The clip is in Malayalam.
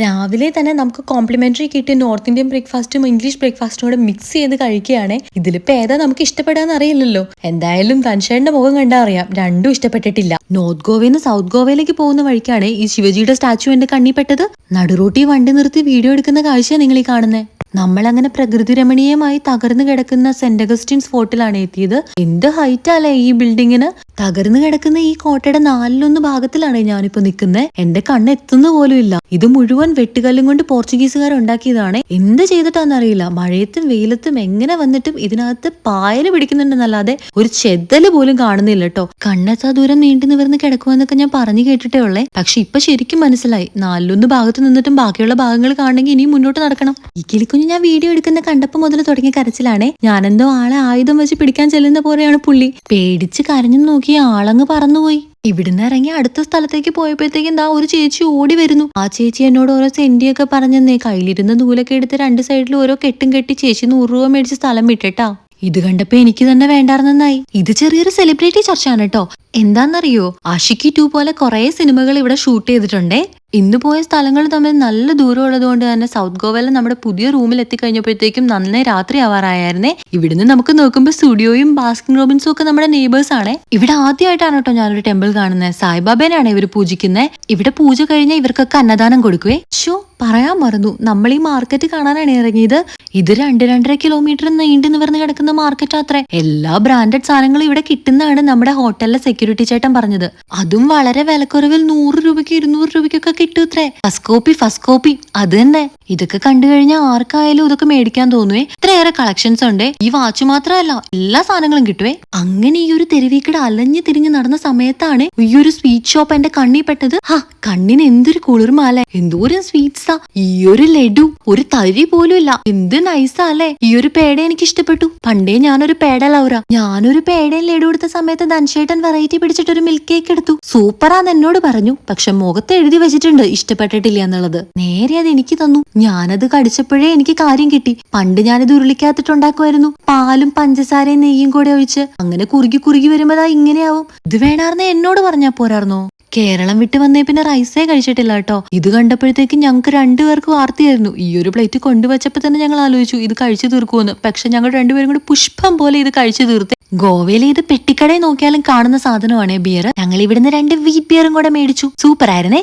രാവിലെ തന്നെ നമുക്ക് കോംപ്ലിമെന്ററി കിട്ടി നോർത്ത് ഇന്ത്യൻ ബ്രേക്ക്ഫാസ്റ്റും ഇംഗ്ലീഷ് ബ്രേക്ക്ഫാസ്റ്റും കൂടെ മിക്സ് ചെയ്ത് കഴിക്കുകയാണ്. ഇതിലിപ്പോ ഏതാ നമുക്ക് ഇഷ്ടപ്പെടാന്ന് അറിയില്ലല്ലോ. എന്തായാലും തൻഷേന്റെ മുഖം കണ്ടാ അറിയാം. രണ്ടും ഇഷ്ടപ്പെട്ടിട്ടില്ല. നോർത്ത് ഗോവയിൽ നിന്ന് സൗത്ത് ഗോവയിലേക്ക് പോകുന്ന വഴിക്കാണ് ഈ ശിവജിയുടെ സ്റ്റാച്ചു എന്റെ കണ്ണിപ്പെട്ടത് നടുറൂട്ടി വണ്ടി നിർത്തി വീഡിയോ എടുക്കുന്ന കാഴ്ചയാണ് നിങ്ങൾ ഈ കാണുന്നത് നമ്മളങ്ങനെ പ്രകൃതി രമണീയമായി തകർന്നു കിടക്കുന്ന സെന്റ് അഗസ്റ്റിൻസ് ഫോർട്ടിലാണ് എത്തിയത്. എന്ത് ഹൈറ്റ് അല്ലേ ഈ ബിൽഡിങ്ങിന് തകർന്നു കിടക്കുന്ന ഈ കോട്ടയുടെ നാലിലൊന്ന് ഭാഗത്തിലാണ് ഞാനിപ്പോ നിൽക്കുന്നത് എന്റെ കണ്ണ് എത്തുന്ന പോലും ഇല്ല. ഇത് മുഴുവൻ വെട്ടുകല്ലും കൊണ്ട് പോർച്ചുഗീസുകാർ ഉണ്ടാക്കിയതാണ്. എന്ത് ചെയ്തിട്ടാന്നറിയില്ല മഴയത്തും വെയിലത്തും എങ്ങനെ വന്നിട്ടും ഇതിനകത്ത് പായൽ പിടിക്കുന്നുണ്ടെന്നല്ലാതെ ഒരു ചെതൽ പോലും കാണുന്നില്ല കേട്ടോ. കണ്ണെത്താ ദൂരം നീണ്ടു നിവർന്ന് കിടക്കുമെന്നൊക്കെ ഞാൻ പറഞ്ഞു കേട്ടിട്ടേ ഉള്ളേ. പക്ഷെ ഇപ്പൊ ശരിക്കും മനസ്സിലായി. നാലിലൊന്ന് ഭാഗത്ത് നിന്നിട്ടും ബാക്കിയുള്ള ഭാഗങ്ങൾ കാണണമെങ്കിൽ ഇനിയും മുന്നോട്ട് നടക്കണം. ഈ കിളിക്കുഞ്ഞ് ഞാൻ വീഡിയോ എടുക്കുന്ന കണ്ടപ്പോ മുതൽ തുടങ്ങിയ കരച്ചിലാണ്. ഞാനെന്തോ ആളെ ആയുധം വെച്ച് പിടിക്കാൻ ചെല്ലുന്ന പോലെയാണ് പുള്ളി. പേടിച്ച് കരഞ്ഞു നോക്കി. ആളങ്ങ് പറന്നുപോയി. ഇവിടുന്ന് ഇറങ്ങി അടുത്ത സ്ഥലത്തേക്ക് പോയപ്പോഴത്തേക്കും എന്താ ഒരു ചേച്ചി ഓടി വരുന്നു. ആ ചേച്ചി എന്നോട് ഓരോ സെന്റിയൊക്കെ പറഞ്ഞെന്നേ കയ്യിലിരുന്ന നൂലൊക്കെ എടുത്ത് രണ്ട് സൈഡിൽ ഓരോ കെട്ടും കെട്ടി ചേച്ചി നൂറ് രൂപ മേടിച്ച് സ്ഥലം വിട്ടിട്ടാ. ഇത് കണ്ടപ്പോ എനിക്ക് തന്നെ വേണ്ടായിരുന്നായി ഇത് ചെറിയൊരു സെലിബ്രിറ്റി ചർച്ചയാണ് കേട്ടോ. എന്താന്നറിയോ? ആഷിക്കി ടു പോലെ കുറെ സിനിമകൾ ഇവിടെ ഷൂട്ട് ചെയ്തിട്ടുണ്ടേ. ഇന്ന് പോയ സ്ഥലങ്ങൾ തമ്മിൽ നല്ല ദൂരം ഉള്ളതുകൊണ്ട് തന്നെ സൗത്ത് ഗോവയിലെ നമ്മുടെ പുതിയ റൂമിൽ എത്തിക്കഴിഞ്ഞപ്പോഴത്തേക്കും നന്നേ രാത്രി ആവാറായിരുന്നേ. ഇവിടുന്ന് നമുക്ക് നോക്കുമ്പോൾ സ്റ്റുഡിയോയും ബാസ്കിൻ റോബിൻസും ഒക്കെ നമ്മുടെ നെയ്ബേഴ്സ് ആണ്. ഇവിടെ ആദ്യമായിട്ടാണ് കേട്ടോ ഞാനൊരു ടെമ്പിൾ കാണുന്നത്. സായിബാബേനാണ് ഇവർ പൂജിക്കുന്നത് ഇവിടെ പൂജ കഴിഞ്ഞാൽ ഇവർക്കൊക്കെ അന്നദാനം കൊടുക്കുവേ. ഷോ പറയാൻ മറന്നു. നമ്മൾ ഈ മാർക്കറ്റ് കാണാനാണ് ഇറങ്ങിയത്. ഇത് രണ്ട് രണ്ടര കിലോമീറ്റർ നീണ്ടു നിവർന്ന് കിടക്കുന്ന മാർക്കറ്റ് അത്രേ. എല്ലാ ബ്രാൻഡഡ് സാധനങ്ങളും ഇവിടെ കിട്ടുന്നതാണ് നമ്മുടെ ഹോട്ടലിലെ സെക്യൂരിറ്റി ചേട്ടൻ പറഞ്ഞത്. അതും വളരെ വിലക്കുറവിൽ നൂറ് രൂപയ്ക്ക് ഇരുന്നൂറ് രൂപയ്ക്കൊക്കെ കിട്ടൂത്രേ ഫസ്റ്റ് കോപ്പി ഫസ്റ്റ് കോപ്പി അത് തന്നെ. ഇതൊക്കെ കണ്ടു കഴിഞ്ഞാൽ ആർക്കായാലും ഇതൊക്കെ മേടിക്കാൻ തോന്നുവേ. ഇത്രയേറെ കളക്ഷൻസ് ഉണ്ട്. ഈ വാച്ച് മാത്രമല്ല എല്ലാ സാധനങ്ങളും കിട്ടുവേ. അങ്ങനെ ഈ ഒരു തെരുവിക്കട അലഞ്ഞു തിരിഞ്ഞു നടന്ന സമയത്താണ് ഈ ഒരു സ്വീറ്റ് ഷോപ്പ് എന്റെ കണ്ണിൽ പെട്ടത്. ഹാ കണ്ണിന് എന്തൊരു കുളിർമാല എന്തോരം സ്വീറ്റ്സാ ഈ ഒരു ലഡു ഒരു തരി പോലും ഇല്ല. എന്ത് നൈസാ അല്ലേ. ഈ ഒരു പേട എനിക്ക് ഇഷ്ടപ്പെട്ടു. പണ്ടേ ഞാനൊരു പേട ലൗറ ഞാനൊരു പേടയും ലഡു എടുത്ത സമയത്ത് ധൻഷേട്ടൻ വെറൈറ്റി പിടിച്ചിട്ട് ഒരു മിൽക്ക് കേക്ക് എടുത്തു. സൂപ്പറാന്ന് എന്നോട് പറഞ്ഞു. പക്ഷെ മുഖത്ത് എഴുതി വെച്ചിട്ടുണ്ട് ഇഷ്ടപ്പെട്ടിട്ടില്ല എന്നുള്ളത്. നേരെ അത് എനിക്ക് തന്നു. ഞാനത് കടിച്ചപ്പോഴേ എനിക്ക് കാര്യം കിട്ടി. പണ്ട് ഞാനിത് ഉരുളിക്കകത്തിട്ടുണ്ടാക്കുമായിരുന്നു പാലും പഞ്ചസാരയും നെയ്യും കൂടെ ഒഴിച്ച് അങ്ങനെ കുറുകി കുറുകി വരുമ്പോഴാ ഇങ്ങനെയാവും. ഇത് വേണാർന്ന് എന്നോട് പറഞ്ഞാ പോരാർന്നോ? കേരളം വിട്ട് വന്നേ പിന്നെ റൈസേ കഴിച്ചിട്ടില്ല കേട്ടോ. ഇത് കണ്ടപ്പോഴത്തേക്ക് ഞങ്ങൾക്ക് രണ്ടുപേർക്ക് വാർത്തയായിരുന്നു. ഈ ഒരു പ്ലേറ്റ് കൊണ്ടുവച്ചപ്പോ തന്നെ ഞങ്ങൾ ആലോചിച്ചു ഇത് കഴിച്ചു തീർക്കുമെന്ന് പക്ഷെ ഞങ്ങൾ രണ്ടുപേരും കൂടി പുഷ്പം പോലെ ഇത് കഴിച്ചു തീർത്ത്. ഗോവയിൽ ഇത് പെട്ടിക്കടയിൽ നോക്കിയാലും കാണുന്ന സാധനമാണ് ബിയർ ഞങ്ങൾ ഇവിടുന്ന് രണ്ട് വീറ്റ് ബിയറും കൂടെ മേടിച്ചു. സൂപ്പർ ആയിരുന്നേ